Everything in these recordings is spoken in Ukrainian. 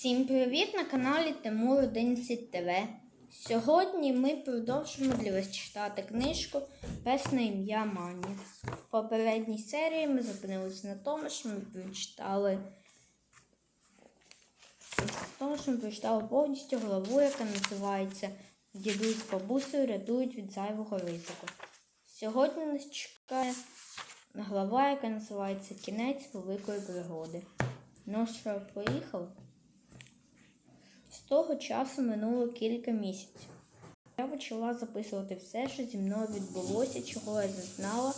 Всім привіт на каналі Тимур 11 ТВ. Сьогодні ми продовжимо для вас читати книжку Пес на ім'я Мані. В попередній серії ми зупинилися на тому, що ми прочитали тому, що ми прочитали повністю главу, яка називається Дідусь з бабусею рятують від зайвого ризику. Сьогодні нас чекає глава, яка називається Кінець великої пригоди. Ну що, поїхали? Того часу минуло кілька місяців. Я почала записувати все, що зі мною відбулося, чого я зазнала,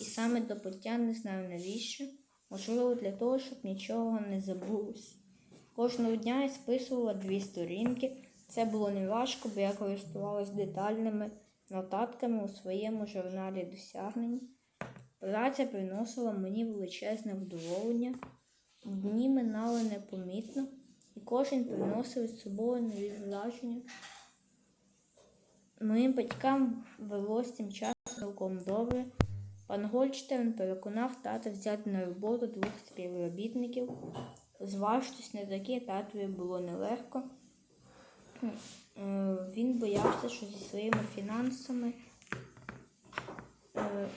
і саме до пуття не знаю навіщо. Можливо, для того, щоб нічого не забулось. Кожного дня я списувала дві сторінки. Це було неважко, бо я користувалась детальними нотатками у своєму журналі досягнень. Праця приносила мені величезне вдоволення. Дні минали непомітно, і кожен приносив з собою нові враження. Моїм батькам велось цим часом цілком добре. Пан Гольштерн переконав тата взяти на роботу двох співробітників. Зважтесь на таке татові було нелегко. Е, Він боявся, що зі своїми фінансами е,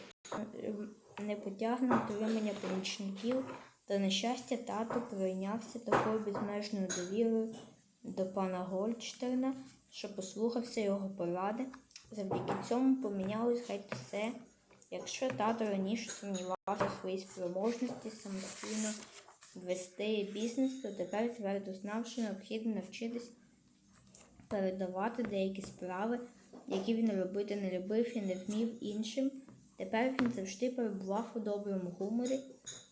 не потягне отримання помічників, та на щастя тато прийнявся такою безмежною довірою до пана Гольдштерна, що послухався його поради. Завдяки цьому помінялось геть все. Якщо тато раніше сумнівався в своїй спроможності самостійно вести бізнес, то тепер твердо знав, що необхідно навчитись передавати деякі справи, які він робити не любив і не вмів іншим. Тепер він завжди перебував у доброму гуморі.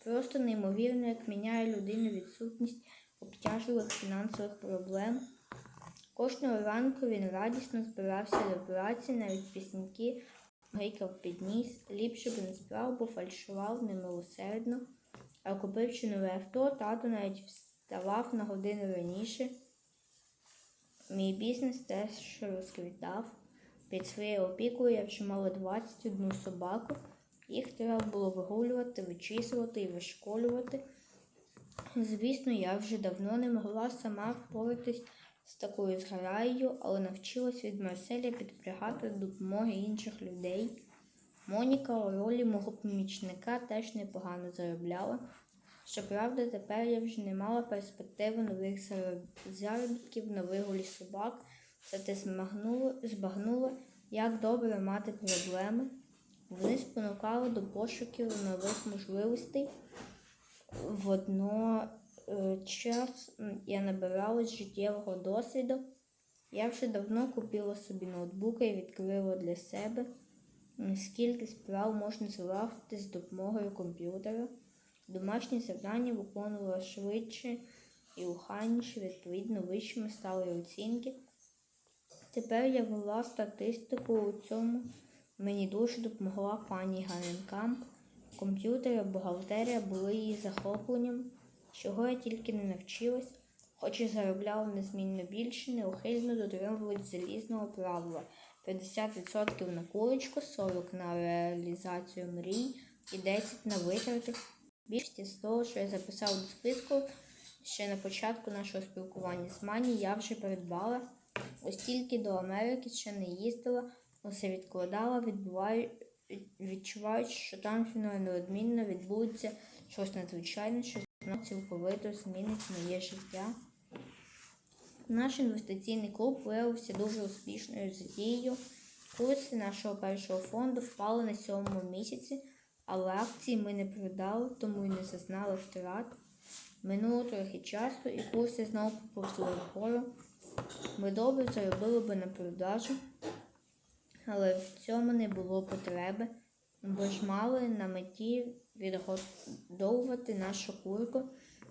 Просто неймовірно, як міняє людину відсутність обтяжливих фінансових проблем. Кожного ранку він радісно збирався до праці, навіть пісеньки грикав під ніс, ліпше б не справ, бо фальшував немилосердно. А купивши нове авто, тато навіть вставав на годину раніше. Мій бізнес теж розквітав. Під своєю опікою я вже мала 21 собаку. Їх треба було вигулювати, вичісувати і вишколювати. Звісно, я вже давно не могла сама впоратись з такою зграєю, але навчилась від Марселя підпрягати до допомоги інших людей. Моніка у ролі мого помічника теж непогано заробляла. Щоправда, тепер я вже не мала перспективи нових заробітків на вигулі собак, зате змагнула, збагнула, як добре мати проблеми. Вони спонукали до пошуків нових можливостей. Водночас я набиралась життєвого досвіду. Я вже давно купила собі ноутбука і відкрила для себе, скільки справ можна залагодити з допомогою комп'ютера. Домашні завдання виконувала швидше і охайніше, відповідно, вищими стали оцінки. Тепер я вела статистику у цьому. Мені дуже допомогла пані Ганенкамп. Комп'ютери, бухгалтерія були її захопленням, чого я тільки не навчилась, хоч і заробляла незмінно більше, неухильно дотримувалась залізного правила 50% на курочку, 40% на реалізацію мрій і 10% на витрати. Більшість з того, що я записала до списку ще на початку нашого спілкування з Мані, я вже придбала. Ось тільки до Америки ще не їздила, усе відкладала, відбуваю, відчуваючи, що там зі неодмінно відбудеться щось надзвичайне, що цілковито змінить моє життя. Наш інвестиційний клуб виявився дуже успішною затією. Курси нашого першого фонду впали на сьомому місяці, але акції ми не продали, тому й не зазнали втрат. Минуло трохи часу і курси знову поповзли вгору. Ми добре заробили би на продажу, але в цьому не було потреби, бо ж мали на меті відгодовувати нашу курку.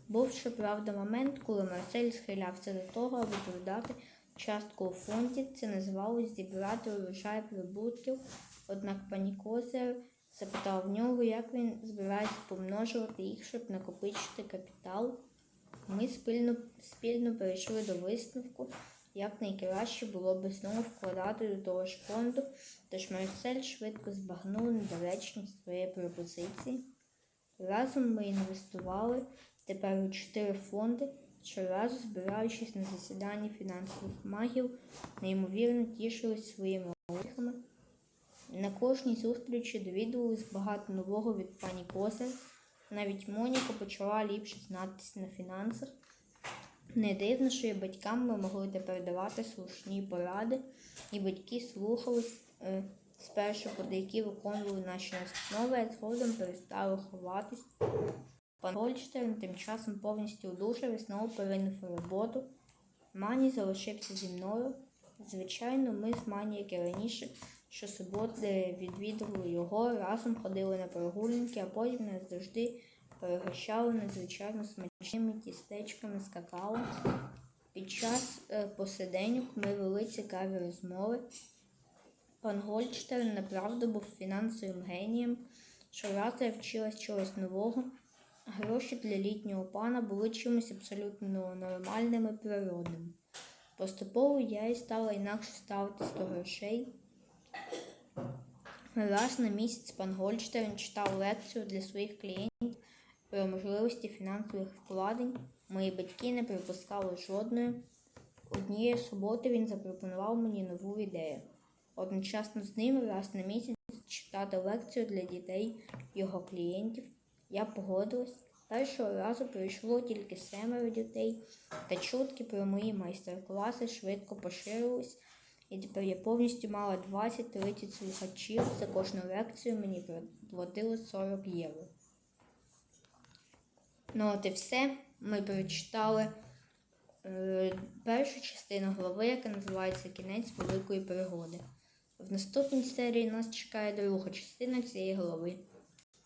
Був, щоправда, момент, коли Марсель схилявся до того, аби продати частку у фонді. Це називалось зібрати урожай прибутків. Однак пані Козир запитав в нього, як він збирається помножувати їх, щоб накопичити капітал. Ми спільно, спільно перейшли до висновку, як найкраще було би знову вкладати до того ж фонду, тож Марсель швидко збагнув недоречність своєї пропозиції. Разом ми інвестували тепер у чотири фонди, щоразу збираючись на засіданні фінансових магів, неймовірно тішились своїми успіхами. На кожній зустрічі довідувались багато нового від пані Козир. Навіть Моніка почала ліпше знатися на фінансах. Не дивно, що і батькам ми могли тепер давати слушні поради, і батьки слухались е, спершу подайки виконували наші настанови, а згодом перестали ховатись. Пан Гольштерн тим часом повністю одужав і знову перейняв роботу. Мані залишився зі мною. Звичайно, ми з Мані, як і раніше, щосуботи відвідували його, разом ходили на прогулянки, а потім нас завжди перегощали надзвичайно смачними тістечками з какао. Під час е, посиденьок ми вели цікаві розмови. Пан Гольдштерн направду був фінансовим генієм. Щоразу я вчилась чогось нового. Гроші для літнього пана були чимось абсолютно нормальним і природним. Поступово я і стала інакше ставитись до грошей. Раз на місяць пан Гольдштерн читав лекцію для своїх клієнтів про можливості фінансових вкладень. Мої батьки не припускали жодної. Однієї суботи він запропонував мені нову ідею. Одночасно з ним раз на місяць читати лекцію для дітей його клієнтів. Я погодилась. Першого разу прийшло тільки семеро дітей, та чутки про мої майстер-класи швидко поширились, і тепер я повністю мала 20-30 слухачів. За кожну лекцію мені платили 40 євро. Ну от і все. Ми прочитали е, першу частину глави, яка називається Кінець великої пригоди. В наступній серії нас чекає друга частина цієї глави.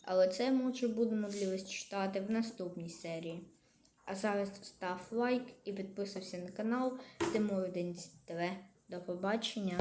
Але це ми вже будемо для читати в наступній серії. А зараз став лайк і підписуйся на канал Тимур 11 ТВ. До побачення!